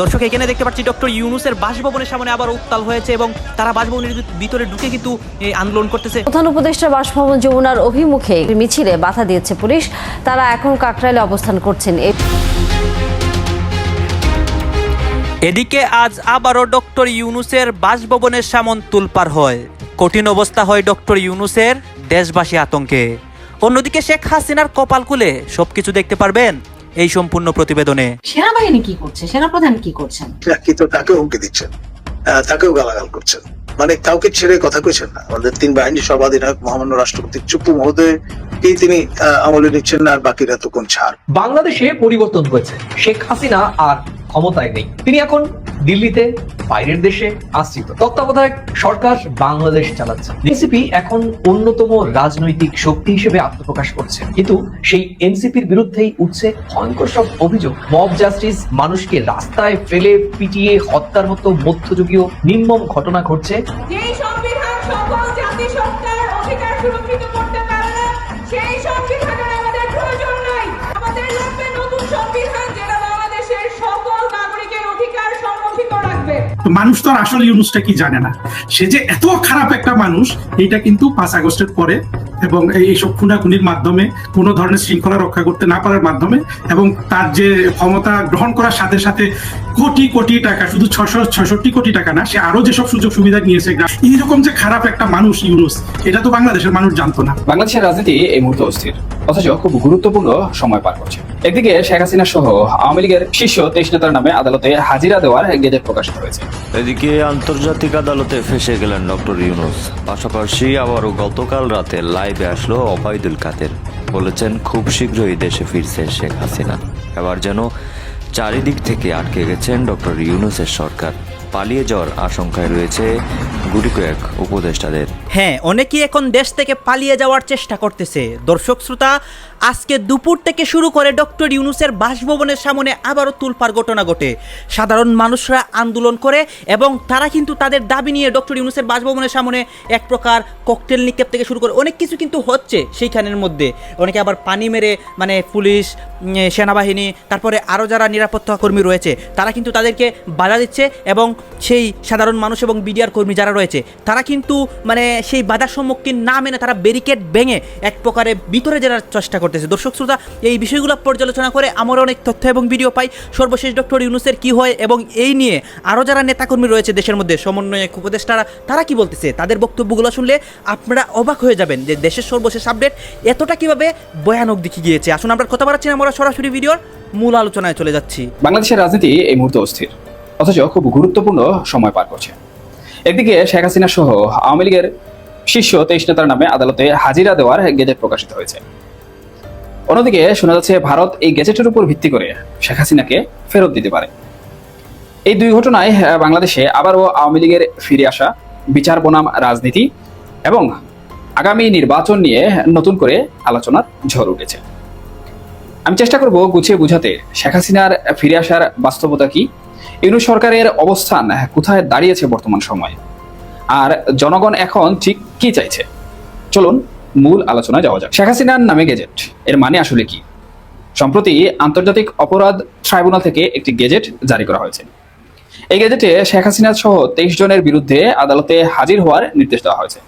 দর্শক এখানে দেখতে পাচ্ছি ডক্টর ইউনুসের বাসভবনের সামনে আবার উত্তাল হয়েছে এবং তারা বাসভবনের ভিতরে ঢুকে কিন্তু এই আন্দোলন করতেছে। প্রধান উপদেষ্টা বাসভবন যমুনার অভিমুখে মিছিলে বাধা দিয়েছে পুলিশ। তারা এখন কাকরাইলে অবস্থান করছেন। এদিকে আজ আবারও ডক্টর ইউনুসের বাসভবনের সামন তুলপার হয়। কঠিন অবস্থা হয় ডক্টর ইউনুসের দেশবাসী আতঙ্কে। অন্যদিকে শেখ হাসিনার কপাল খুলে সবকিছু দেখতে পারবেন। এই সম্পূর্ণ প্রতিবেদনে। সেনাবাহিনী কি করছে? সেনাপ্রধান কি করছেন? কি তো তাকেও হুমকি দিচ্ছেন। তাকেও গালাগাল করছেন। মানে কাউকে ছেড়ে কথা কইছেন না। আমাদের তিন বাহিনী সর্বাধিনায়ক মহামান্য রাষ্ট্রপতি চুপ্পু মহোদয়কেই তিনি আহ, আমলে নিচ্ছেন না আর বাকিরা তো কোন ছাড়। বাংলাদেশে পরিবর্তন হয়েছে। শেখ হাসিনা আর ক্ষমতায় নেই। তিনি এখন দিল্লিতে, বাইরের দেশে আশ্রিত। তত্ত্বাবধায়ক সরকার বাংলাদেশ চালাচ্ছে। এনসিপি এখন অন্যতম রাজনৈতিক শক্তি হিসেবে আত্মপ্রকাশ করছে। কিন্তু সেই এনসিপির বিরুদ্ধেই উঠছে ভয়ঙ্কর সব অভিযোগ। মব জাস্টিস মানুষকে রাস্তায় ফেলে, পিটিয়ে হত্যার মতো মধ্যযুগীয় নির্মম ঘটনা ঘটছে। মানুষ তো আর আসলে ইউনুসটা কি জানে না? সে যে এত খারাপ একটা মানুষ এটা কিন্তু পাঁচ আগস্টের পরে এবং এই- এইসব খুনাখুনির মাধ্যমে কোনো ধরনের শৃঙ্খলা রক্ষা করতে না পারার মাধ্যমে এবং তার যে ক্ষমতা গ্রহণ করার সাথে সাথে কোটি কোটি টাকা শুধু ছশো ছষট্টি কোটি টাকা না সে আরও যেসব সুযোগ সুবিধা নিয়েছে এইরকম যে খারাপ একটা মানুষ ইউনুস এটা তো বাংলাদেশের মানুষ জানতো না। বাংলাদেশের রাজনীতি এই মুহূর্তে অস্থির। অথচ খুব গুরুত্বপূর্ণ সময় পার করছে। একদিকে শেখ হাসিনা সহ আওয়ামী লীগের শীর্ষ তেইশ নেতার নামে আদালতে হাজিরা দেওয়ার গেজেট প্রকাশিত হয়েছে। এদিকে আন্তর্জাতিক আদালতে ফেসে গেলেন ডক্টর ইউনুস। পাশাপাশি আবারও গতকাল রাতে লাইভে আসলো অবায়দুল কাদের বলেছেন, খুব শীঘ্রই দেশে ফিরছে শেখ হাসিনা। এবার যেন চারিদিক থেকে আটকে গেছেন ডক্টর ইউনুসের সরকার। পালিয়ে যাওয়ার আশঙ্কায় রয়েছে গুটি কয়েক উপদেষ্টাদের। হ্যাঁ অনেকেই এখন দেশ থেকে পালিয়ে যাওয়ার চেষ্টা করতেছে। দর্শক শ্রোতা আজকে দুপুর থেকে শুরু করে ডক্টর ইউনুসের বাসভবনের সামনে আবারও তুলপার ঘটনা ঘটে। সাধারণ মানুষরা আন্দোলন করে এবং তারা কিন্তু তাদের দাবি নিয়ে ডক্টর ইউনুসের বাসভবনের সামনে এক প্রকার ককটেল নিক্ষেপ থেকে শুরু করে অনেক কিছু কিন্তু হচ্ছে সেইখানের মধ্যে। অনেকে আবার পানি মেরে মানে পুলিশ সেনাবাহিনী, তারপরে আরও যারা নিরাপত্তা কর্মী রয়েছে, তারা কিন্তু তাদেরকে বাধা দিচ্ছে এবং সেই সাধারণ মানুষ এবং বিডিআর কর্মী যারা রয়েছে, তারা কিন্তু মানে সেই বাধার সম্মুখীন না মেনে তারা ব্যারিকেড ভেঙে এক প্রকারে ভিতরে যাওয়ার চেষ্টা করতেছে। দর্শক শ্রোতা, এই বিষয়গুলো পর্যালোচনা করে আমরা অনেক তথ্য এবং ভিডিও পাই। সর্বশেষ ডক্টর ইউনুসের কি হয় এবং এই নিয়ে আরও যারা নেতাকর্মী রয়েছে দেশের মধ্যে, সমন্বয়ক উপদেষ্টারা, তারা কি বলতেছে? তাদের বক্তব্যগুলো শুনলে আপনারা অবাক হয়ে যাবেন যে দেশের সর্বশেষ আপডেট এতটা কীভাবে ভয়ানক দিকে গিয়েছে। আসুন, আমরা কথা বাড়াচ্ছি আমরা সরাসরি ভিডিওর মূল আলোচনায় চলে যাচ্ছি। বাংলাদেশের রাজনীতি এই মুহূর্তে অস্থির, অথচ খুব গুরুত্বপূর্ণ সময় পার করছে। একদিকে শেখ হাসিনা সহ আওয়ামী লীগের শীর্ষ তেইশ নেতার নামে আদালতে হাজিরা দেওয়ার গেজেট প্রকাশিত হয়েছে। অন্যদিকে শোনা যাচ্ছে ভারত এই গেজেটের উপর ভিত্তি করে শেখ হাসিনাকে ফেরত দিতে পারে। এই দুই ঘটনায় বাংলাদেশে আবারও আওয়ামী লীগের ফিরে আসা বিচার বনাম রাজনীতি এবং আগামী নির্বাচন নিয়ে নতুন করে আলোচনার ঝড় উঠেছে। আমি চেষ্টা করব গুছিয়ে বুঝাতে, শেখ হাসিনার ফিরে আসার বাস্তবতা কি, ইউনুস সরকারের অবস্থান কোথায় দাঁড়িয়েছে বর্তমান সময়ে, আর জনগণ এখন ঠিক কি চাইছে? চলুন মূল আলোচনায় যাওয়া যাক। শেখ হাসিনার নামে গেজেট, এর মানে আসলে কি? সম্প্রতি আন্তর্জাতিক অপরাধ ট্রাইব্যুনাল থেকে একটি গেজেট জারি করা হয়েছে। এই গেজেটে শেখ হাসিনা সহ তেইশ জনের বিরুদ্ধে আদালতে হাজির হওয়ার নির্দেশ দেওয়া হয়েছে।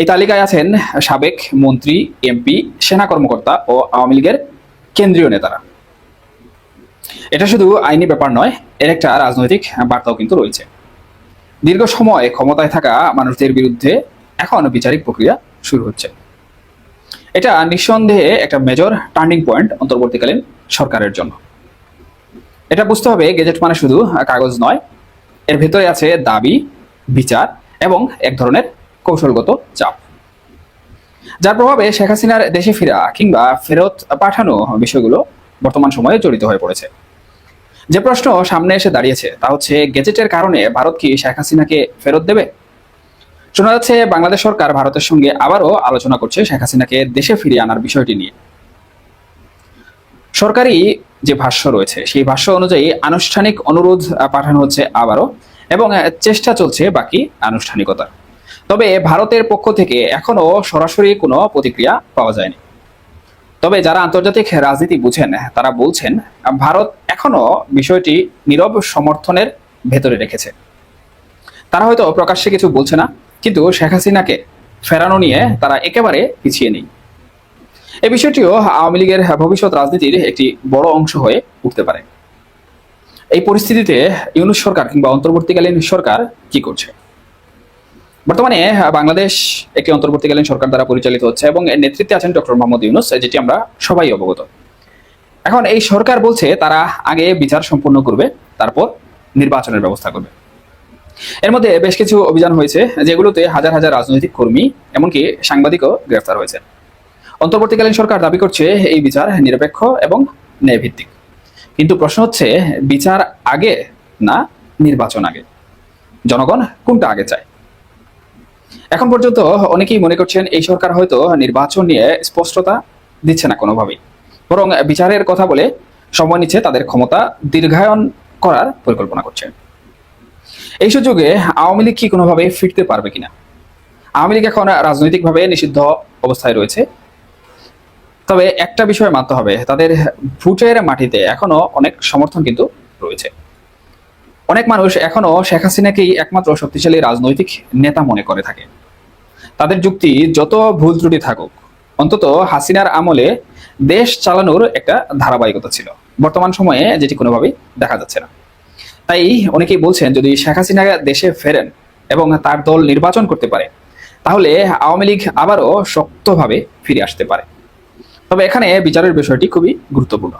এই তালিকায় আছেন সাবেক মন্ত্রী এমপি সেনা কর্মকর্তা ও আওয়ামী লীগের কেন্দ্রীয় নেতারা। এটা শুধু আইনি ব্যাপার নয়, এর একটা রাজনৈতিক বার্তাও কিন্তু রয়েছে। দীর্ঘ সময় ক্ষমতায় থাকা মানুষদের বিরুদ্ধে এখন বিচারিক প্রক্রিয়া শুরু হচ্ছে। এটা নিঃসন্দেহে একটা মেজর টার্নিং পয়েন্ট অন্তর্বর্তীকালীন সরকারের জন্য। এটা বুঝতে হবে গেজেট মানে শুধু কাগজ নয়, এর ভেতরে আছে দাবি, বিচার এবং এক ধরনের কৌশলগত চাপ। যার প্রভাবে শেখ হাসিনার দেশে ফেরা কিংবা ফেরত পাঠানো বিষয়গুলো বর্তমান সময়ে জড়িত হয়ে পড়েছে। যে প্রশ্ন সামনে এসে দাঁড়িয়েছে, তা হচ্ছে গেজেটের কারণে ভারত কি শেখ হাসিনাকে ফেরত দেবে? শোনা যাচ্ছে বাংলাদেশ সরকার ভারতের সঙ্গে আবারও আলোচনা করছে শেখ হাসিনাকে দেশে ফিরিয়ে আনার বিষয়টি নিয়ে। সরকারি যে ভাষ্য রয়েছে, সেই ভাষ্য অনুযায়ী আনুষ্ঠানিক অনুরোধ পাঠানো হচ্ছে আবারও এবং চেষ্টা চলছে বাকি আনুষ্ঠানিকতার তবে ভারতের পক্ষ থেকে এখনও সরাসরি কোনো প্রতিক্রিয়া পাওয়া যায়নি। তবে যারা আন্তর্জাতিক রাজনীতি বুঝেন, তারা বলছেন, ভারত এখনও বিষয়টি নীরব সমর্থনের ভেতরে রেখেছে। তারা হয়তো প্রকাশ্যে কিছু বলছে না কিন্তু শেখ হাসিনাকে ফেরানো নিয়ে তারা একেবারে পিছিয়ে নেই। এই বিষয়টিও আওয়ামী লীগের ভবিষ্যৎ রাজনীতির একটি বড় অংশ হয়ে উঠতে পারে। এই পরিস্থিতিতে ইউনুস সরকার কিংবা অন্তর্বর্তীকালীন সরকার কি করছে? বর্তমানে বাংলাদেশ একটি অন্তর্বর্তীকালীন সরকার দ্বারা পরিচালিত হচ্ছে এবং এর নেতৃত্বে আছেন ডক্টর মোহাম্মদ ইউনুস যেটি আমরা সবাই অবগত। এখন এই সরকার বলছে তারা আগে বিচার সম্পূর্ণ করবে তারপর নির্বাচনের ব্যবস্থা করবে। এর মধ্যে বেশ কিছু অভিযান হয়েছে, যেগুলোতে হাজার হাজার রাজনৈতিক কর্মী, এমনকি সাংবাদিকও গ্রেফতার হয়েছে। অন্তর্বর্তীকালীন সরকার দাবি করছে, এই বিচার নিরপেক্ষ এবং ন্যায়ভিত্তিক। কিন্তু প্রশ্ন হচ্ছে, বিচার আগে না নির্বাচন আগে? জনগণ কোনটা আগে চায়? এখন পর্যন্ত অনেকেই মনে করছেন, এই সরকার হয়তো নির্বাচন নিয়ে স্পষ্টতা দিচ্ছে না কোনোভাবেই। বরং বিচারের কথা বলে সময় নিচ্ছে তাদের ক্ষমতা দীর্ঘায়ন করার পরিকল্পনা করছে। এই সুযোগে আওয়ামী লীগ কি কোনোভাবে ফিরতে পারবে কিনা? আওয়ামী লীগ এখন রাজনৈতিকভাবে নিষিদ্ধ অবস্থায় রয়েছে। তবে একটা বিষয় মানতে হবে, তাদের ভোটের মাটিতে এখনও অনেক সমর্থন কিন্তু রয়েছে। অনেক মানুষ এখনও শেখ হাসিনাকেই একমাত্র শক্তিশালী রাজনৈতিক নেতা মনে করে থাকে। তাদের যুক্তি, যত ভুল ত্রুটি থাকুক, অন্তত হাসিনার আমলে দেশ চালানোর একটা ধারাবাহিকতা ছিল। বর্তমান সময়ে যেটি কোনোভাবেই দেখা যাচ্ছে না। তাই অনেকেই বলছেন, যদি শেখ হাসিনা দেশে ফেরেন এবং তার দল নির্বাচন করতে পারে, তাহলে আওয়ামী লীগ আবারও শক্তভাবে ফিরে আসতে পারে। তবে এখানে বিচারের বিষয়টি খুবই গুরুত্বপূর্ণ।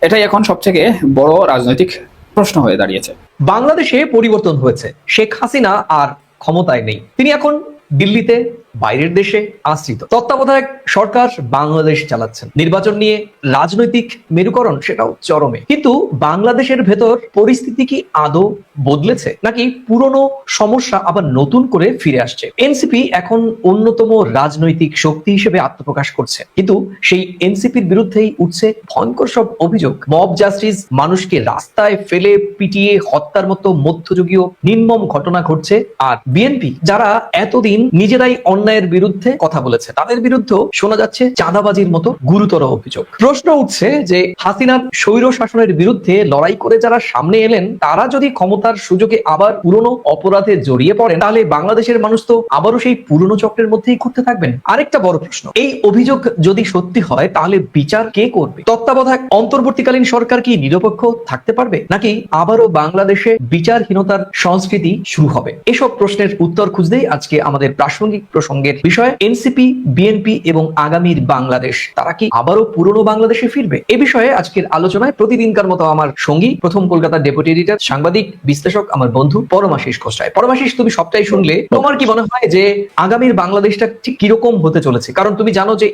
এটাই এখন সবথেকে বড় রাজনৈতিক প্রশ্ন হয়ে দাঁড়িয়েছে। বাংলাদেশে পরিবর্তন হয়েছে। শেখ হাসিনা আর ক্ষমতায় নেই। তিনি এখন দিল্লিতে বাইরের দেশে আশ্রিত। তত্ত্বাবধায়ক সরকার বাংলাদেশ চালাচ্ছেন। নির্বাচন নিয়ে রাজনৈতিক মেরুকরণ সেটাও চরমে। কিন্তু বাংলাদেশের ভেতর পরিস্থিতি কি আদৌ বদলেছে? নাকি পুরনো সমস্যা আবার নতুন করে ফিরে আসছে? এনসিপি এখন অন্যতম রাজনৈতিক শক্তি হিসেবে আত্মপ্রকাশ করছে। কিন্তু সেই এনসিপির বিরুদ্ধেই উঠছে ভয়ঙ্কর সব অভিযোগ। মব জাস্টিস মানুষকে রাস্তায় ফেলে পিটিয়ে হত্যার মতো মধ্যযুগীয় নির্মম ঘটনা ঘটছে। আর বিএনপি, যারা এতদিন নিজেরাই অন্যায়ের বিরুদ্ধে কথা বলেছে। তাদের বিরুদ্ধেও শোনা যাচ্ছে চাঁদাবাজির মতো গুরুতর অভিযোগ। প্রশ্ন উঠছে যে, হাসিনার স্বৈর শাসনের বিরুদ্ধে লড়াই করে যারা সামনে এলেন, তারা যদি ক্ষমতার সুযোগে আবার পুরনো অপরাধে জড়িয়ে পড়েন, তাহলে বাংলাদেশের মানুষ তো আবারও সেই পুরনো চক্রের মধ্যেই ঘুরতে থাকবেন। আরেকটা বড় প্রশ্ন, এই অভিযোগ যদি সত্যি হয়, তাহলে বিচার কে করবে? তত্ত্বাবধায়ক, অন্তর্বর্তীকালীন সরকার কি নিরপেক্ষ থাকতে পারবে? নাকি আবারও বাংলাদেশে বিচারহীনতার সংস্কৃতি শুরু হবে? এসব প্রশ্নের উত্তর খুঁজতেই আজকে আমাদের প্রাসঙ্গিক প্রসঙ্গের বিষয়, এনসিপি, বিএনপি এবং আগামীর বাংলাদেশ। তারা কি আবারও পুরনো বাংলাদেশে ফিরবে? এ বিষয়ে আজকের আলোচনায় প্রতিদিনকার মতো আমার সঙ্গী, প্রথম কলকাতার ডেপুটি এডিটর, সাংবাদিক, বিশ্লেষক, আমার বন্ধু পরমাশিস খোসরায় পরমাশিস, তুমি সবটাই শুনলে। তোমার কি মনে হয় যে আগামীর বাংলাদেশটা ঠিক কীরকম হতে চলেছে? কারণ তুমি জানো যে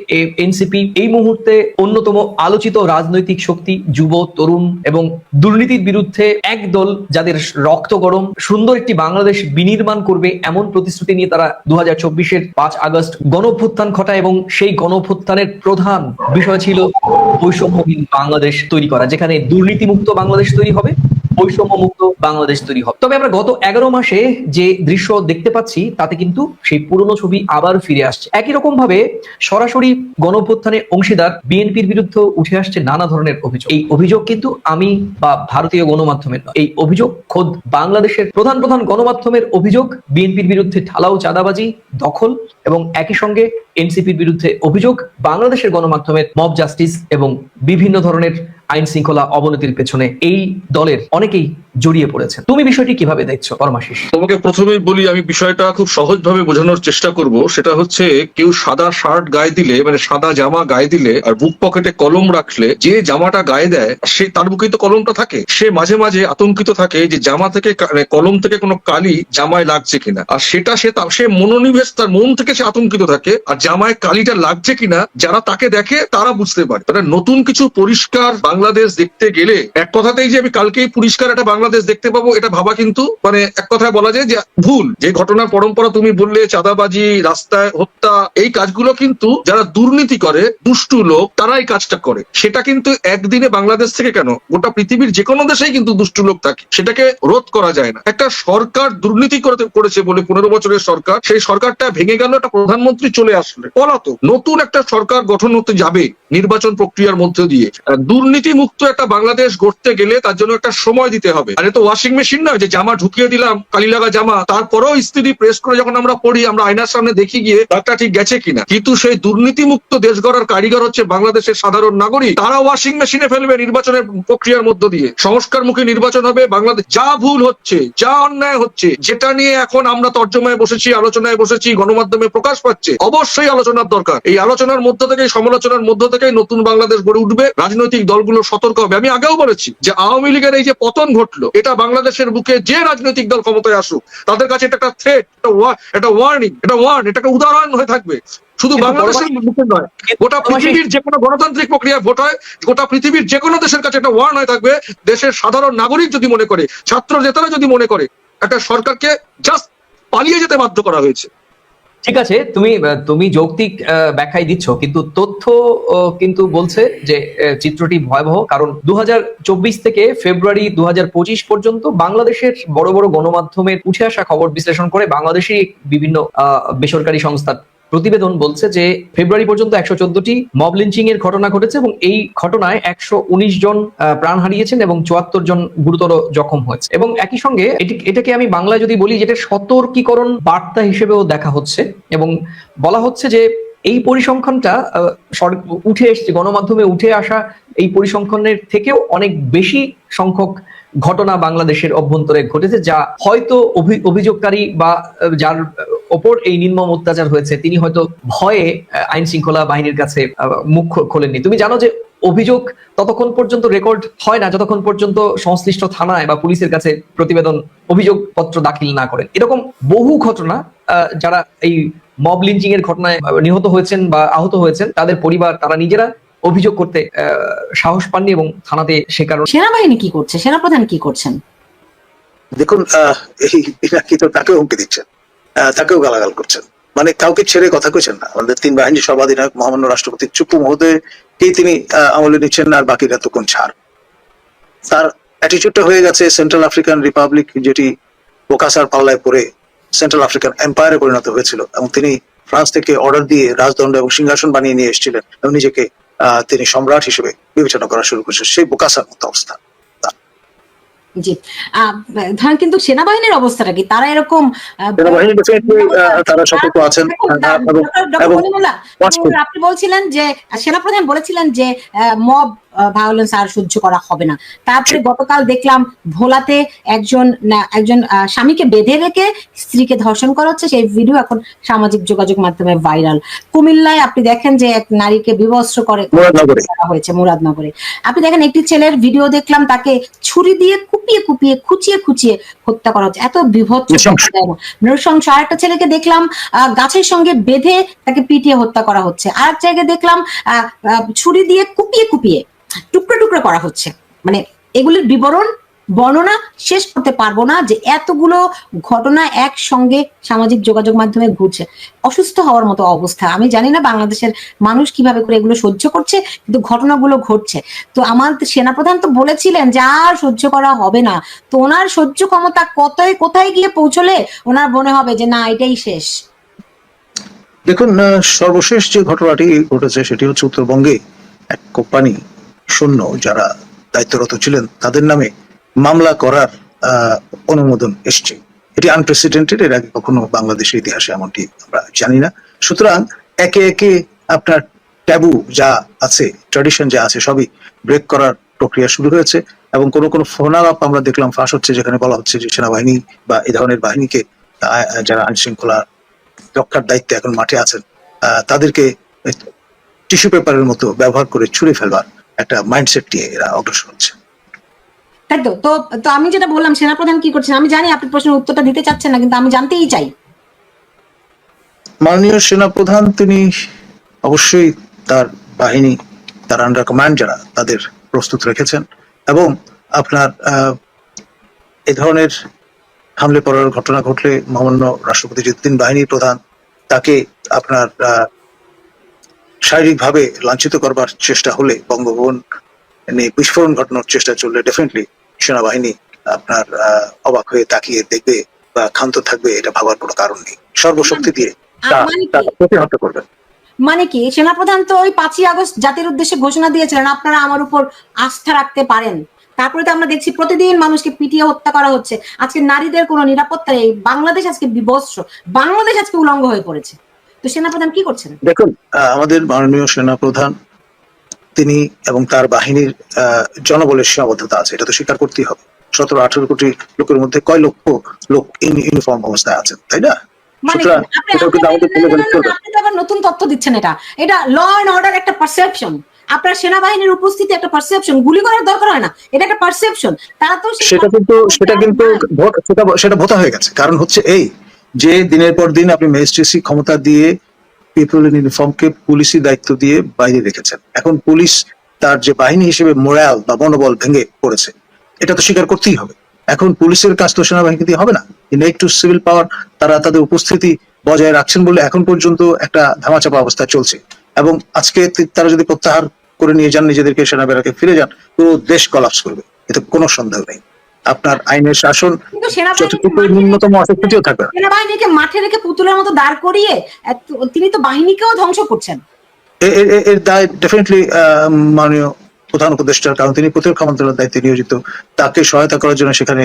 এনসিপি এই মুহূর্তে অন্যতম আলোচিত রাজনৈতিক শক্তি, যুব, তরুণ এবং দুর্নীতির বিরুদ্ধে এক দল যাদের রক্ত গরম, সুন্দর একটি বাংলাদেশ বিনির্মাণ করবে এমন প্রতিশ্রুতি নিয়ে তারা দু হাজার চব্বিশের পাঁচ আগস্ট গণভ্যুত্থান ঘটায় এবং সেই গণভ্যুত্থানের প্রধান বিষয় ছিল বৈষম্যহীন বাংলাদেশ তৈরি করা, যেখানে দুর্নীতিমুক্ত বাংলাদেশ তৈরি হবে। বৈষম্য মুক্ত বাংলাদেশ তৈরি হবে। তবে আমরা গত এগারো মাসে যে দৃশ্য দেখতে পাচ্ছি, তাতে কিন্তু সেই পুরনো ছবি আবার ফিরে আসছে। একই রকম ভাবে সরাসরি গণঅভ্যুত্থানে অংশীদার বিএনপির বিরুদ্ধে উঠে আসছে নানা ধরনের অভিযোগ। এই অভিযোগ কিন্তু আমি বা ভারতীয় গণমাধ্যমের এই অভিযোগ খোদ বাংলাদেশের প্রধান প্রধান গণমাধ্যমের অভিযোগ, বিএনপির বিরুদ্ধে ঢালাও চাঁদাবাজি, দখল এবং একই সঙ্গে এনসিপির বিরুদ্ধে অভিযোগ, বাংলাদেশের গণমাধ্যমের মব জাস্টিস এবং বিভিন্ন ধরনের আইন শৃঙ্খলা অবনতির পেছনে এই দলের অনেকেই জড়িয়ে পড়েছেন। তুমি বিষয়টি কীভাবে দেখছ, পরমাশিস? তোমাকে প্রথমেই বলি, আমি বিষয়টা খুব সহজভাবে বোঝানোর চেষ্টা করব। সেটা হচ্ছে, কেউ সাদা শার্ট গায়ে দিলে মানে সাদা জামা গায়ে দিলে আর বুক পকেটে কলম রাখলে, যে জামাটা গায়ে দেয়, সে তার বুকেই তো কলমটা থাকে। সে মাঝে মাঝে আতঙ্কিত থাকে যে জামা থেকে মানে কলম থেকে কোনো কালি জামায় লাগছে কিনা। আর সেটা সে সে মনোনিবেশ, তার মন থেকে সে আতঙ্কিত থাকে, আর জামায় কালিটা লাগছে কিনা, যারা তাকে দেখে তারা বুঝতে পারে। নতুন কিছু পরিষ্কার বাংলাদেশ দেখতে গেলে এক কথাতেই যে আমি কালকেই পরিষ্কার একটা বাংলাদেশ দেখতে পাবো এটা ভাবা কিন্তু মানে এক কথায় বলা যায় যে ভুল। যে ঘটনার পরম্পরা তুমি বললে চাঁদাবাজি রাস্তায় হত্যা এই কাজগুলো কিন্তু যারা দুর্নীতি করে দুষ্টু লোক তারা এই কাজটা করে। সেটা কিন্তু একদিনে বাংলাদেশ থেকে কেন? গোটা পৃথিবীর যে কোনো দেশেই কিন্তু দুষ্টু লোক থাকে। সেটাকে রোধ করা যায় না। একটা সরকার দুর্নীতি করতে করেছে বলে পনেরো বছরের সরকার সেই সরকারটা ভেঙে গেল একটা প্রধানমন্ত্রী চলে আসলে। পলাতক। নতুন একটা সরকার গঠন হতে যাবে নির্বাচন প্রক্রিয়ার মধ্যে দিয়ে। আহ, দুর্নীতি মুক্ত একটা বাংলাদেশ গড়তে গেলে তার জন্য একটা সময় দিতে হবে। আর এ তো ওয়াশিং মেশিন নয় যে জামা ঢুকিয়ে দিলাম কালি লাগা জামা, তারপরেও ইস্ত্রি প্রেস করে যখন আমরা পড়ি, আমরা আয়নার সামনে দেখি গিয়ে দাগটা ঠিক গেছে কিনা। কিন্তু সেই দুর্নীতি মুক্ত দেশ গড়ার কারিগর হচ্ছে বাংলাদেশের সাধারণ নাগরিক। তারা ওয়াশিং মেশিনে ফেলবে নির্বাচনের প্রক্রিয়ার মধ্য দিয়ে। সংস্কারমুখী নির্বাচন হবে বাংলাদেশ। যা ভুল হচ্ছে, যা অন্যায় হচ্ছে, যেটা নিয়ে এখন আমরা তর্জমায় বসেছি, আলোচনায় বসেছি, গণমাধ্যমে প্রকাশ পাচ্ছে, অবশ্যই আলোচনার দরকার। এই আলোচনার মধ্য থেকে সমালোচনার মধ্য থেকে নতুন বাংলাদেশ গড়ে উঠবে। রাজনৈতিক দলগুলো সতর্ক হবে। আমি আগেও বলেছি যে আওয়ামী লীগের এই যে পতন ঘটলো এটা বাংলাদেশের বুকে যে রাজনৈতিক দল ক্ষমতায় আসুক তাদের কাছে এটা একটা থ্রেট একটা ওয়ার্নিং এটা ওয়ার্ন এটা একটা উদাহরণ হয়ে থাকবে। শুধু বাংলাদেশের বুকে নয় গোটা পৃথিবীর যে কোনো গণতান্ত্রিক প্রক্রিয়া ভোট হয় গোটা পৃথিবীর যে কোনো দেশের কাছে একটা ওয়ার্ন হয়ে থাকবে। দেশের সাধারণ নাগরিক যদি মনে করে ছাত্র নেতারা যদি মনে করে একটা সরকারকে জাস্ট পালিয়ে যেতে বাধ্য করা হয়েছে। ঠিক আছে, তুমি তুমি যৌক্তিক ব্যাখ্যাই দিচ্ছ, কিন্তু তথ্য কিন্তু বলছে যে চিত্রটি ভয়াবহ, কারণ দু হাজার চব্বিশ থেকে ফেব্রুয়ারি দু হাজার পঁচিশ পর্যন্ত বাংলাদেশের বড় বড় গণমাধ্যমের উঠে আসা খবর বিশ্লেষণ করে বাংলাদেশি বিভিন্ন বেসরকারি সংস্থার প্রতিবেদন বলছে যে ফেব্রুয়ারি পর্যন্ত একশো চোদ্দটি মব লিঞ্চিং এর ঘটনা ঘটেছে এবং এই ঘটনায় একশো উনিশ জন প্রাণ হারিয়েছেন এবং চুয়াত্তর জন গুরুতর জখম হয়েছে। এবং একই সঙ্গে এটি- এটাকে আমি বাংলায় যদি বলি, যেটা সতর্কীকরণ বার্তা হিসেবেও দেখা হচ্ছে এবং বলা হচ্ছে যে এই পরিসংখ্যানটা উঠে এসছে, গণমাধ্যমে উঠে আসা এই পরিসংখ্যানের থেকেও অনেক বেশি সংখ্যক ঘটনা বাংলাদেশের অভ্যন্তরে ঘটেছে, যা হয়তো অভি- অভিযোগকারী বা যার ওপর এই নির্মম অত্যাচার হয়েছে, তিনি হয়তো ভয়ে আইন শৃঙ্খলা বাহিনীর কাছে মুখ খোলেননি। তুমি জানো যে অভিযোগ ততক্ষণ পর্যন্ত রেকর্ড হয় না, যতক্ষণ পর্যন্ত সংশ্লিষ্ট থানায় বা পুলিশের কাছে প্রতিবেদন অভিযোগ পত্র দাখিল না করেন। এরকম বহু ঘটনা যারা এই মব লিঞ্চিং এর ঘটনায় নিহত হয়েছেন বা আহত হয়েছেন, তাদের পরিবার, তারা নিজেরা অভিযোগ করতে আহ, সাহস পাননি এবং থানাতে সে কারণে সেনাবাহিনী কি করছে? সেনাপ্রধান কি করছেন? দেখুন এই তো তাকেও হুমকি দিচ্ছেন। তাকেও গালাগাল করছেন। মানে কাউকে ছেড়ে কথা কইছেন না। আমাদের তিন বাহিনীর সর্বাধিনায়ক মহামান্য রাষ্ট্রপতি চুপ্পু মহোদয়কেই তিনি আহ, আমলে নিচ্ছেন আর বাকিরা তো কোন ছাড়। তার অ্যাটিচিউডটা হয়ে গেছে সেন্ট্রাল আফ্রিকান রিপাবলিক যেটি বোকাসার পাল্লায় পড়ে সেন্ট্রাল আফ্রিকান এম্পায়ারে পরিণত হয়েছিল এবং তিনি ফ্রান্স থেকে অর্ডার দিয়ে রাজদণ্ড এবং সিংহাসন বানিয়ে নিয়ে এসেছিলেন এবং নিজেকে তিনি সম্রাট হিসেবে বিবেচনা করা শুরু করেছেন। সেই বোকাসার মতো অবস্থা। জি। ধরেন কিন্তু সেনাবাহিনীর অবস্থাটা কি? তারা এরকম তারা সতর্ক আছেন করুন। আপনি বলছিলেন যে সেনাপ্রধান বলেছিলেন যে মব ভায়োলেন্স আর সহ্য করা হবে না। তারপরে গতকাল দেখলাম ভোলাতে একজন একজন স্বামীকে বেঁধে রেখে স্ত্রীকে ধর্ষণ করা হচ্ছে। সেই ভিডিও এখন সামাজিক যোগাযোগ মাধ্যমে ভাইরাল। কুমিল্লায় আপনি দেখেন যে এক নারীকে বিবস্ত্র করে মুরাদনগরে। হয়েছে মুরাদনগরে। আপনি দেখেন একটি ছেলের ভিডিও দেখলাম তাকে ছুরি দিয়ে কুপিয়ে কুপিয়ে খুচিয়ে খুচিয়ে হত্যা করা হচ্ছে। এত বিভৎস নৃশংস। আর একটা ছেলেকে দেখলাম আহ, গাছের সঙ্গে বেঁধে তাকে পিটিয়ে হত্যা করা হচ্ছে। আর এক জায়গায় দেখলাম ছুরি দিয়ে কুপিয়ে কুপিয়ে টুকরো টুকরো করা হচ্ছে। মানে এগুলির বিবরণ বর্ণনা শেষ করতে পারব না যে এতগুলো ঘটনা একসঙ্গে সামাজিক যোগাযোগ মাধ্যমে ঘুরছে। অসুস্থ হওয়ার মতো অবস্থা। আমি জানি না বাংলাদেশের মানুষ কীভাবে করে এগুলো সহ্য করছে, কিন্তু ঘটনাগুলো ঘটছে। তো আমার সেনাপ্রধান তো বলেছিলেন যে আর সহ্য করা হবে না। তো ওনার সহ্য ক্ষমতা কতই, কোথায় গিয়ে পৌঁছলে ওনার মনে হবে যে না, এটাই শেষ। দেখুন সর্বশেষ যে ঘটনাটি ঘটেছে সেটি হচ্ছে উত্তরবঙ্গে এক কোম্পানি শূন্য যারা দায়িত্বরত ছিলেন, তাদের নামে মামলা করার অনুমোদন এসছে। এটি আনপ্রেসিডেন্টেড এর আগে কখনো বাংলাদেশের ইতিহাসে এমনটি আমরা জানি না। সুতরাং একে একে আপনার ট্যাবু যা আছে ট্র্যাডিশন যা আছে, সবই ব্রেক করার প্রক্রিয়া শুরু হয়েছে এবং কোনো কোনো ফোন আপ আমরা দেখলাম ফাঁস হচ্ছে, যেখানে বলা হচ্ছে যে সেনাবাহিনী বা এই ধরনের বাহিনীকে যারা আইন শৃঙ্খলা রক্ষার দায়িত্বে এখন মাঠে আছেন তাদেরকে টিস্যু পেপারের মতো ব্যবহার করে ছুঁড়ে ফেলবার একটা মাইন্ডসেট নিয়ে এরা অগ্রসর হচ্ছে। তাই তো? তো আমি যেটা বললাম, সেনাপ্রধান কি করছেন? আমি জানি আপনি প্রশ্নের উত্তরটা দিতে চাচ্ছেন না, কিন্তু আমি জানতেই চাই। মাননীয় সেনাপ্রধান, তিনি অবশ্যই তার বাহিনী, তার আন্ডার কমান্ড যারা, তাদের প্রস্তুত রেখেছেন এবং আপনার এ ধরনের হামলে পড়ার ঘটনা ঘটলে মহামান্য রাষ্ট্রপতি যে তিন বাহিনীর প্রধান, তাকে আপনার শারীরিকভাবে লাঞ্ছিত করবার চেষ্টা হলে, বঙ্গভবন বিস্ফোরণ ঘটানোর চেষ্টা চললে ডেফিনেটলি সেনাবাহিনী আপনার অবাক হয়ে তাকিয়ে দেখবে বা ক্ষান্ত থাকবে এটা ভাবার কোনো কারণ নেই। সর্বশক্তি দিয়ে মানে কি? তাকে প্রতিহত করবে মানে কি? সেনাপ্রধান তো ওই পাঁচই আগস্ট জাতির উদ্দেশ্যে ঘোষণা দিয়েছিলেন আপনারা আমার উপর আস্থা রাখতে পারেন। তারপরে তো আমরা দেখছি প্রতিদিন মানুষকে পিটিয়ে হত্যা করা হচ্ছে। আজকে নারীদের কোনো নিরাপত্তা নেই। বাংলাদেশ আজকে বিবস্ত্র। বাংলাদেশ আজকে উলঙ্গ হয়ে পড়েছে। তো সেনাপ্রধান কি করছেন? দেখুন আহ, আমাদের মাননীয় সেনাপ্রধান তিনি এবং তার বাহিনীর জনবলের সীমাবদ্ধতা আছে এটা তো স্বীকার করতেই হবে। সতেরো আঠারো কোটি লোকের মধ্যে কয় লক্ষ লোক ইউনিফর্ম অবস্থায় আছেন তাই না? মানে নতুন তথ্য দিচ্ছেন এটা। এটা ল এন্ড অর্ডার একটা পারসেপশন আপনার সেনাবাহিনীর উপস্থিতি একটা পারসেপশন গুলি করার দরকার হয় না। এটা একটা পারসেপশন তারা তো সেটা কিন্তু সেটা কিন্তু সেটা সেটা ভোতা হয়ে গেছে। কারণ হচ্ছে এই যে দিনের পর দিন আপনি ম্যাজিস্ট্রেসি ক্ষমতা দিয়ে পিপল ইন ইউনিফর্মকে পুলিশি দায়িত্ব দিয়ে বাইরে রেখেছেন। এখন পুলিশ তার যে বাহিনী হিসেবে মোরাল বা মনোবল ভেঙে পড়েছে, এটা তো স্বীকার করতেই হবে। এখন পুলিশের কাজ তো সেনাবাহিনী দিয়ে হবে না। নেই টু সিভিল পাওয়ার তারা তাদের উপস্থিতি বজায় রাখছেন বলে এখন পর্যন্ত একটা ধামাচাপা অবস্থা চলছে। এবং আজকে তারা যদি প্রত্যাহার করে নিয়ে যান, নিজেদেরকে সেনাবাহিনীকে ফিরে যান, পুরো দেশ কলাপস করবে। এতে কোনো সন্দেহ নেই। আপনার আইনের শাসন যতটুকু ন্যূনতম অস্বীকৃতিও থাকবে। সেনাবাহিনীকে মাঠে রেখে পুতুলের মতো দাঁড় করিয়ে তিনি তো বাহিনীকেও ধ্বংস করছেন। এর দায় ডেফিনেটলি মাননীয় প্রধান উপদেষ্টার কারণ তিনি প্রতিরক্ষা মন্ত্রণালয়ের দায়িত্বে নিয়োজিত। তাকে সহায়তা করার জন্য সেখানে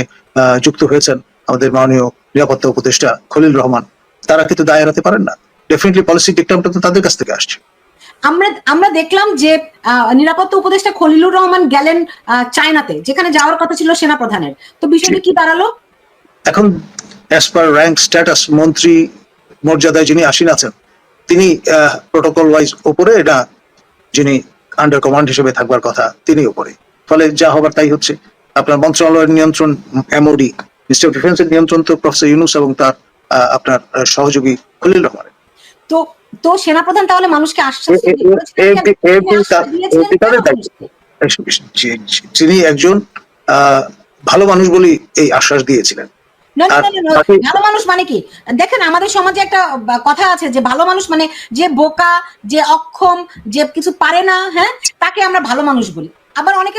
যুক্ত হয়েছেন আমাদের মাননীয় নিরাপত্তা উপদেষ্টা খলিল রহমান। তারা কিন্তু দায় এড়াতে পারেন না। ডেফিনেটলি পলিসি ডিকটামটা তো তাদের কাছ থেকে আসছে। আমরা আমরা দেখলাম যে নিরাপত্তা উপদেষ্টা খলিলুর রহমান গেলেন চায়নাতে যেখানে যাওয়ার কথা ছিল সেনা প্রধানের তো বিষয়টা কি দাঁড়াল? এখন অ্যাজ পার র্যাঙ্ক স্ট্যাটাস মন্ত্রী মর্যাদায় যিনি আসীন আছেন তিনি প্রোটোকল ওয়াইজ ওপরে এটা যিনি আন্ডার কমান্ড হিসেবে থাকবার কথা তিনি ওপরে ফলে যা হবার তাই হচ্ছে। আপনার মন্ত্রণালয়ের নিয়ন্ত্রণ এমওডি মিনিস্টার অফ ডিফেন্সের নিয়ন্ত্রণ তো প্রফেসর ইউনুস এবং তার আপনার সহযোগী খলিল রহমান তো তো সেনাপ্রধান তাহলে মানুষকে আশ্বাস তিনি একজন ভালো মানুষ বলেই এই আশ্বাস দিয়েছিলেন। ভালো মানুষ মানে কি? দেখেন আমাদের সমাজে একটা কথা আছে যে ভালো মানুষ মানে যে বোকা যে অক্ষম যে কিছু পারে না হ্যাঁ? তাকে আমরা ভালো মানুষ বলি। আবার অনেকে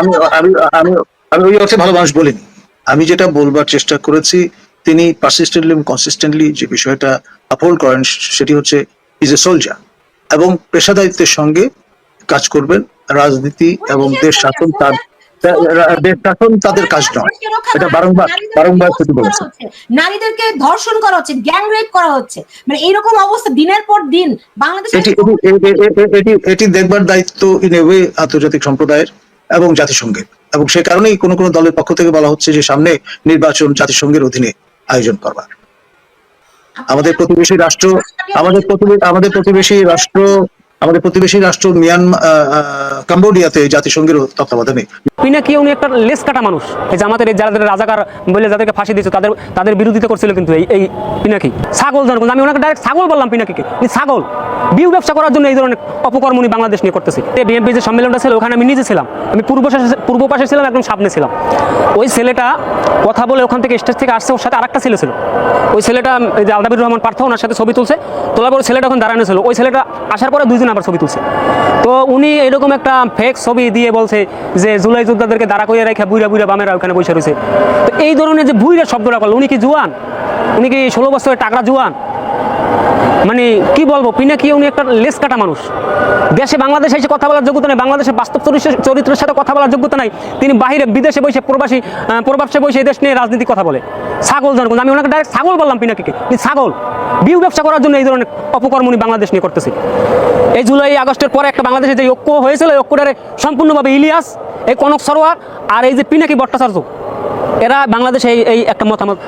আমি আমি আমি ওই অর্থে ভালো মানুষ বলিনি। আমি যেটা বলবার চেষ্টা করেছি তিনি পারসিস্টেন্টলি এবং কনসিস্টেন্টলি যে বিষয়টা আপহোল্ড করেন সেটি হচ্ছে ইজ এ সোলজার এবং পেশাদারিত্বের সঙ্গে কাজ করবেন। রাজনীতি এবং দেশ শাসন তার দেশ শাসন তাদের কাজ নয়। এটা বারংবার বারংবার সেটি নারীদেরকে ধর্ষণ করা হচ্ছে গ্যাং রেপ করা হচ্ছে। মানে এইরকম অবস্থা দিনের পর দিন বাংলাদেশে এটি এটি দেখবার দায়িত্ব ইন এ ওয়ে আন্তর্জাতিক সম্প্রদায়ের এবং জাতিসংঘের। এবং সে কারণেই কোনো কোনো দলের পক্ষ থেকে বলা হচ্ছে যে সামনে নির্বাচন জাতিসংঘের অধীনে আয়োজন করবার। আমাদের প্রতিবেশী রাষ্ট্র আমাদের আমাদের প্রতিবেশী রাষ্ট্র আমাদের প্রতিবেশী রাষ্ট্র মিয়ানমার কাম্বোডিয়াতে জাতিসংঘের তত্ত্বাবধানে। পিনাকি উনি একটা লেস কাটা মানুষ? এই যারা রাজাকার বলে যাদেরকে ফাঁসি দিয়েছে, তাদের তাদের বিরোধিতা করছিল কিন্তু এই এই পিনাকি ছাগল আমি ওনাকে ডাইরেক্ট ছাগল বললাম পিনাকিকে ছাগল। বিউ ব্যবসা করার জন্য এই ধরনের অপকর্ম উনি বাংলাদেশ নিয়ে করতেছে। বিএনপি যে সম্মেলনটা ছিল, ওখানে আমি নিজে ছিলাম। আমি পূর্ব পূর্ব পাশে ছিলাম, একদম সামনে ছিলাম। ওই ছেলেটা কথা বলে ওখান থেকে স্টেজ থেকে আসছে, ওর সাথে আরেকটা ছেলে ছিল। ওই ছেলেটা, এই যে আলদাবির রহমান পার্থ, ওনার সাথে ছবি তুলছে। তোলার পরে ছেলেটা ওখানে দাঁড়ানো ছিল। ওই ছেলেটা আসার পরে দুইজন আবার ছবি তুলছে। তো উনি এরকম একটা ফেক ছবি দিয়ে বলছে যে জুলাই যোদ্ধাদেরকে দাঁড়া করিয়ে রেখে বুইরা বুইরা বামেরা ওখানে বসে রয়েছে। তো এই ধরনের যে বুইরা শব্দটা করল, উনি কি জুয়ান? উনি কি ষোলো বছরের টাকা জুয়ান? মানে কি বলব পিনাকি উনি একটা লেস কাটা মানুষ। দেশে বাংলাদেশে এসে কথা বলার যোগ্যতা নেই বাংলাদেশের বাস্তব চরিত্রের- সাথে কথা বলার যোগ্যতা নাই। তিনি বাইরে বিদেশে বসে, প্রবাসী প্রবাসে বসে দেশ নিয়ে রাজনীতি কথা বলে। ছাগল জনগণ, আমি ওনাকে ডাইরেক্ট ছাগল বললাম পিনাকিকে ছাগল, বিউ ব্যবসা করার জন্য এই ধরনের অপকর্ম উনি বাংলাদেশ নিয়ে করতেছে। এই জুলাই, আগস্টের পরে একটা বাংলাদেশে যে ঐক্য হয়েছিল ঐক্যটারে সম্পূর্ণভাবে ইলিয়াস, এই কনক সরোয়ার আর এই যে পিনাকি ভট্টাচার্য এরা বাংলাদেশে এই একটা মতামত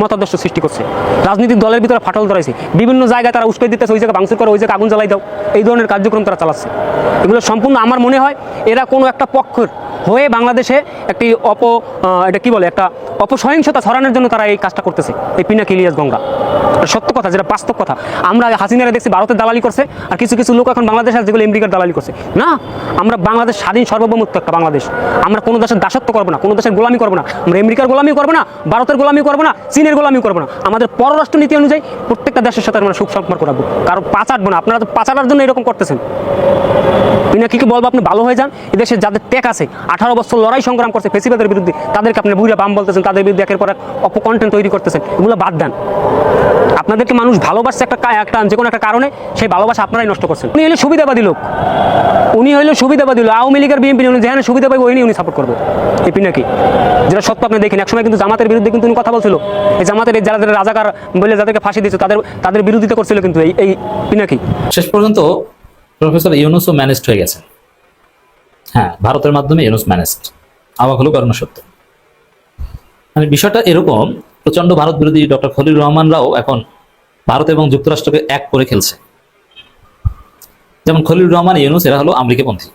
মতাদর্শ সৃষ্টি করছে। রাজনৈতিক দলের ভিতরে ফাটল ধরাইছে। বিভিন্ন জায়গায় তারা উস্কাই দিতেছে, ওই জায়গায় ভাঙচুর করে, ওই জায়গায় আগুন জ্বালাই দাও। এই ধরনের কার্যক্রম তারা চালাচ্ছে। এগুলো সম্পূর্ণ আমার মনে হয় এরা কোনো একটা পক্ষের হয়ে বাংলাদেশে একটি অপ এটা কি বলে, একটা অপসহিংসতা ছড়ানোর জন্য তারা এই কাজটা করতেছে, এই পিনাকি ইলিয়াস গঙ্গা। সত্য কথা, যেটা বাস্তব কথা। আমরা হাসিনারা দেখছি ভারতের দালালি করছে, আর কিছু কিছু লোক এখন বাংলাদেশ আছে যেগুলো আমেরিকার দালালি করছে। না, আমরা বাংলাদেশ স্বাধীন সার্বভৌমত্ব একটা বাংলাদেশ। আমরা কোনো দেশের দাসত্ব করব না, কোনো দেশের গোলামি করব না। আমরা আমেরিকার গোলামি করব না, ভারতের গোলামি করব না, চীনের গোলামি করব না। আমাদের পররাষ্ট্র নীতি অনুযায়ী প্রত্যেকটা দেশের সাথে আমরা সুখ সম্পর্ক রাখব কারও পাচাটবো না আপনারা তো পাচাটার জন্য এরকম করতেছেন। পিনাকি কি বলব, আপনি ভালো হয়ে যান। এদেশে যাদের টেক আছে, আঠারো বছর লড়াই সংগ্রাম করছে ফেসিবাদের বিরুদ্ধে, তাদেরকে আপনি বুড়া বাম বলতেছেন, তাদের বিরুদ্ধে একের পর এক অপকন্টেন্ট তৈরি করতেছেন, এগুলো বাদ দেন। আপনাদেরকে মানুষ ভালোবাসছে একটা একটা যে কোনো একটা কারণে, সেই ভালোবাসা আপনারাই নষ্ট করছেন। উনি হলে সুবিধাবাদী লোক। উনি হইল সুবিধাবাদী লোক। আওয়ামী লীগের বিএনপি, উনি যেখানে সুবিধা পাইবে ওই নিয়ে উনি সাপোর্ট করব। এই পিনাকি যেটা সত্য আপনি দেখেন, একসময় কিন্তু জামাতের বিরুদ্ধে কিন্তু উনি কথা বলছিল। এই জামাতের এই যারা যারা রাজাকার বলে যাদেরকে ফাঁসি দিয়েছে, তাদের তাদের বিরোধিতা করছিল কিন্তু এই এই পিনাকি শেষ পর্যন্ত প্রফেসর ইউনুসও ম্যানেজড হয়ে গেছেন। হ্যাঁ ভারতের মাধ্যমে ইউনুস ম্যানেজড অবাক হলো, কারণ সত্য। মানে বিষয়টা এরকম প্রচণ্ড ভারত বিরোধী ডক্টর খলিল রহমানরাও এখন ভারত এবং যুক্তরাষ্ট্রকে এক করে খেলছে। যেমন খলিল রহমান, ইউনুস, এরা হলো আমেরিকাপন্থী।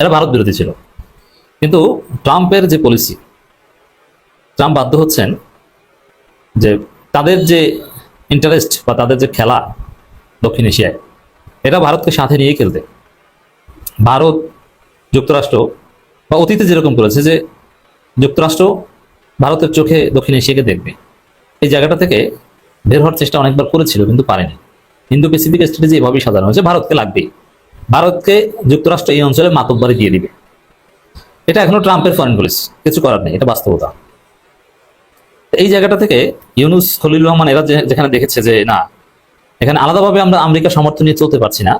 এরা ভারত বিরোধী ছিল। কিন্তু ট্রাম্পের যে পলিসি ট্রাম্প বাধ্য হচ্ছেন যে তাদের যে ইন্টারেস্ট বা তাদের যে খেলা দক্ষিণ এশিয়ায় এটা ভারতকে সাথে নিয়ে খেলতে। ভারত যুক্তরাষ্ট্র বা অতীতে যেরকম করেছে যে যুক্তরাষ্ট্র ভারতের চোখে দক্ষিণ এশিয়াকে দেখবে। এই জায়গাটা থেকে বের হওয়ার চেষ্টা অনেকবার করেছিল কিন্তু পারেনি। ইন্দো প্যাসিফিক স্ট্র্যাটেজি এভাবেই সাজানো হয়েছে, ভারতকে লাগবেই। ভারতকে যুক্তরাষ্ট্র এই অঞ্চলে মাতব্বারি দিয়ে দিবে। এটা এখনও ট্রাম্পের ফরেন পলিসি কিছু করার নেই, এটা বাস্তবতা। এই জায়গাটা থেকে ইউনুস খলিল রহমান এরা যেখানে দেখেছে যে না এখানে আলাদাভাবে আমরা আমেরিকার সমর্থন নিয়ে চলতে পারছি না।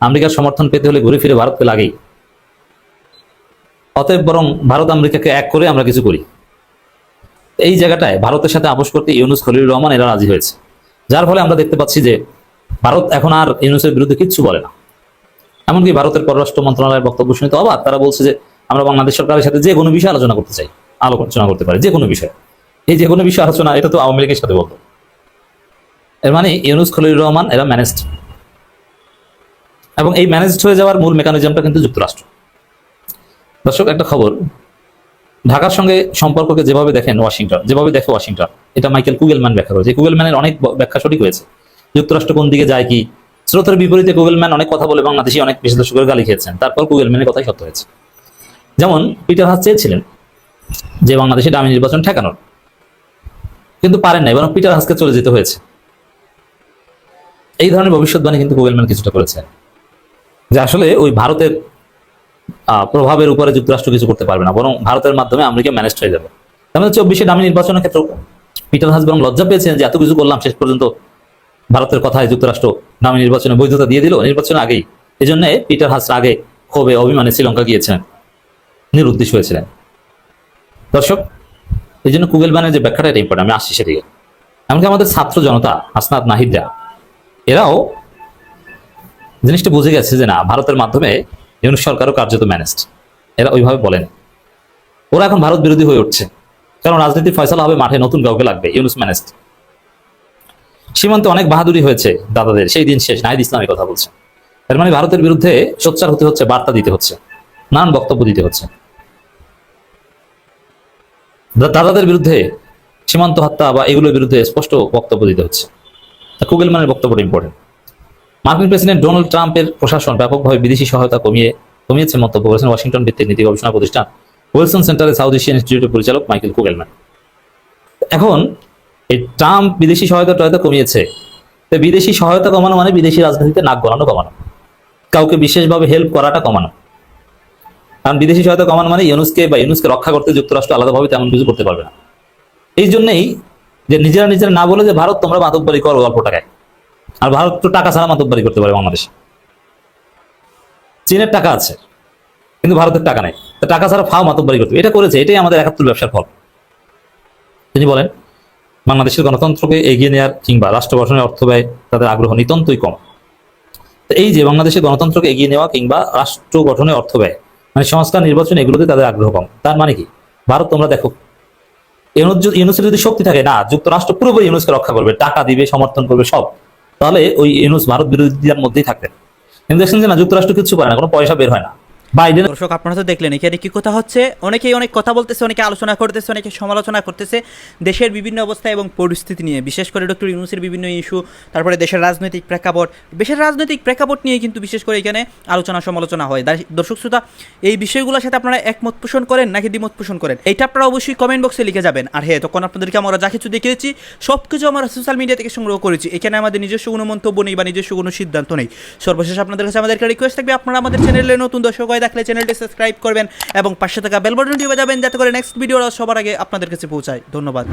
আমেরিকার সমর্থন পেতে হলে ঘুরে ফিরে ভারতকে লাগেই। অতএব বরং ভারত আমেরিকাকে এক করে আমরা কিছু করি। এই জায়গাটায় ভারতের সাথে আপোষ করতে ইউনুস খলিল রহমান এরা রাজি হয়েছে। যার ফলে আমরা দেখতে পাচ্ছি যে ভারত এখন আর ইউনুসের বিরুদ্ধে কিচ্ছু বলে না। এমনকি ভারতের পররাষ্ট্র মন্ত্রণালয়ের বক্তব্য শুনে তো অবাক। তারা বলছে যে আমরা বাংলাদেশ সরকারের সাথে যে কোনো বিষয়ে আলোচনা করতে চাই। আলোচনা করতে পারি, যে কোনো বিষয়ে। এই যে কোনো বিষয়ে আলোচনা, এটা তো আওয়ামী লীগের সাথে বলতো। এর মানে ইউনুস খলিল রহমান, এরা ম্যানেজড এবং এই ম্যানেজড হয়ে যাওয়ার মূল মেকানিজমটা কিন্তু যুক্তরাষ্ট্র। দর্শক, একটা খবর। ঢাকার সঙ্গে সম্পর্ককে যেভাবে দেখেন ওয়াশিংটন, যেভাবে দেখে ওয়াশিংটন, এটা মাইকেল কুগেলম্যান ব্যাখ্যা করেছে। কুগেলম্যানের অনেক ব্যাখ্যা সঠিক হয়েছে। যুক্তরাষ্ট্র কোন দিকে যায় কি? স্রোতের বিপরীতে কুগেলম্যান অনেক কথা বলে বাংলাদেশি অনেক বিশ্লেষকের গালি খেয়েছেন। তারপর কুগেলম্যানের কথাই সত্য হয়েছে। যেমন, পিটার হাস চেয়েছিলেন যে বাংলাদেশে ডামি নির্বাচন ঠেকানোর। কিন্তু পারেন নাই, বরং পিটার হাসকে চলে যেতে হয়েছে। এই ধরনের ভবিষ্যৎবাণী কিন্তু গুগলম্যান কিছুটা করেছে। যে আসলে ওই ভারতের প্রভাবের উপরে যুক্তরাষ্ট্র কিছু করতে পারবে না, বরং ভারতের মাধ্যমে আমেরিকা ম্যানেজ হয়ে যাবে। তেমন চব্বিশে দামি নির্বাচনের ক্ষেত্রে পিটার হাস বরং লজ্জা পেয়েছেন যে এত কিছু করলাম, শেষ পর্যন্ত ভারতের কথায় যুক্তরাষ্ট্র দামি নির্বাচনে বৈধতা দিয়ে দিল। নির্বাচন আগেই এই জন্য পিটার হাস আগে ক্ষোভে অভিমানে শ্রীলঙ্কা গিয়েছিলেন, নিরুদ্দেশ হয়েছিলেন। দর্শক এই জন্য কুগেলম্যানের যে ব্যাখ্যাটা এটা ইম্পর্টেন্ট আমি আসছি সেদিকে। এমনকি আমাদের ছাত্র জনতা আসনাদ নাহিদরা এরাও জিনিসটা বুঝে গেছে যে না, ভারতের মাধ্যমে ইউনুস সরকারও কার্যত ম্যানেজড এরা ওইভাবে বলেন। ওরা এখন ভারত বিরোধী হয়ে উঠছে। কারণ রাজনীতির ফয়সলা হবে, মাঠে নতুন কাউকে লাগবে, ইউনুস ম্যানেজড সীমান্তে অনেক বাহাদুরি হয়েছে দাদাদের, সেই দিন শেষ, নাহিদ ইসলামের কথা বলছে। এর মানে ভারতের বিরুদ্ধে সোচ্চার হতে হচ্ছে, বার্তা দিতে হচ্ছে, নানান বক্তব্য দিতে হচ্ছে। দাদাদের বিরুদ্ধে সীমান্ত হত্যা বা এগুলোর বিরুদ্ধে স্পষ্ট বক্তব্য দিতে হচ্ছে। কুগেলম্যানের বক্তব্যটা ইম্পর্টেন্ট মার্কিন প্রেসিডেন্ট ডোনাল্ড ট্রাম্পের প্রশাসন ব্যাপকভাবে বিদেশি সহায়তা কমিয়ে কমিয়েছে মন্তব্য করেছেন ওয়াশিংটন ভিত্তিক নীতি গবেষণা প্রতিষ্ঠান ওয়েলসন সেন্টারের সাউথ এশিয়ান ইনস্টিটিউটের পরিচালক মাইকেল কুগেলম্যান। এখন, এই ট্রাম্প বিদেশি সহায়তা টয়তা কমিয়েছে, তো বিদেশি সহায়তা কমানো মানে বিদেশি রাজনীতিতে নাক গলানো কমানো। কাউকে বিশেষভাবে হেল্প করাটা কমানো। কারণ বিদেশি সহায়তা কমানো মানে ইউনুসকে বা ইউনুসকে রক্ষা করতে যুক্তরাষ্ট্র আলাদাভাবে তেমন কিছু করতে পারবে না। এই জন্যই যে নিজেরা নিজেরা না বলে যে, ভারত, তোমরা মাতব্বরি করো অল্প টাকায়। আর ভারত তো টাকা ছাড়া মাতব্বরি করতে পারে বাংলাদেশে। চীনের টাকা আছে, কিন্তু ভারতের টাকা নেই। টাকা ছাড়া ফাও মাতব্বরি করতে এটা করেছে, এটাই আমাদের একাত্তর ব্যবসার ফল। তিনি বলেন, বাংলাদেশের গণতন্ত্রকে এগিয়ে নেওয়ার কিংবা রাষ্ট্র গঠনের অর্থ ব্যয় তাদের আগ্রহ নিতান্তই কম। এই যে, বাংলাদেশের গণতন্ত্রকে এগিয়ে নেওয়া কিংবা রাষ্ট্র গঠনের অর্থ ব্যয় মানে সংস্কার, নির্বাচন, এগুলোতে তাদের আগ্রহ কম। তার মানে কি? ভারত, তোমরা দেখো ইউনুসের যদি শক্তি থাকে, না, যুক্তরাষ্ট্র পুরোপুরি ইউনুসকে রক্ষা করবে, টাকা দিবে, সমর্থন করবে, সব। তাহলে ওই ইউনুস ভারত বিরোধীদের মধ্যেই থাকতেন কিন্তু দেখছেন যে না, যুক্তরাষ্ট্র কিছু করে না, কোনো পয়সা বের হয় না। বাইডেন দর্শক, আপনারা তো দেখলেন, এখানে কি কথা হচ্ছে? অনেকেই অনেক কথা বলতেছে, অনেকে আলোচনা করতেছে, অনেকে সমালোচনা করতেছে। দেশের বিভিন্ন অবস্থা এবং পরিস্থিতি নিয়ে, বিশেষ করে ডক্টর ইউনুসের বিভিন্ন ইস্যু, তারপরে দেশের রাজনৈতিক প্রেক্ষাপট। দেশের রাজনৈতিক প্রেক্ষাপট নিয়ে কিন্তু বিশেষ করে এখানে আলোচনা, সমালোচনা হয়। দর্শক, শ্রোতা, এই বিষয়গুলোর সাথে আপনারা একমত পোষণ করেন নাকি দ্বিমত পোষণ করেন? এটা আপনারা অবশ্যই কমেন্ট বক্সে লিখে যাবেন। আর হ্যাঁ তখন আপনাদেরকে আমরা যা কিছু দেখিয়েছি সব কিছু আমরা সোশ্যাল মিডিয়া থেকে সংগ্রহ করেছি। এখানে আমাদের নিজস্ব কোনো মন্তব্য নেই বা নিজস্ব কোনো সিদ্ধান্ত নেই। সর্বশেষ আপনাদের কাছে আমাদের রিকোয়েস্ট থাকবে, আপনারা আমাদের চ্যানেলে নতুন দর্শক হয়ে থাকলে চ্যানেলটি সাবস্ক্রাইব করবেন এবং পাশে থাকা বেল বাটনটি বাজাবেন যাতে করে নেক্সট ভিডিওরা সবার আগে আপনাদের কাছে পৌঁছায়। ধন্যবাদ।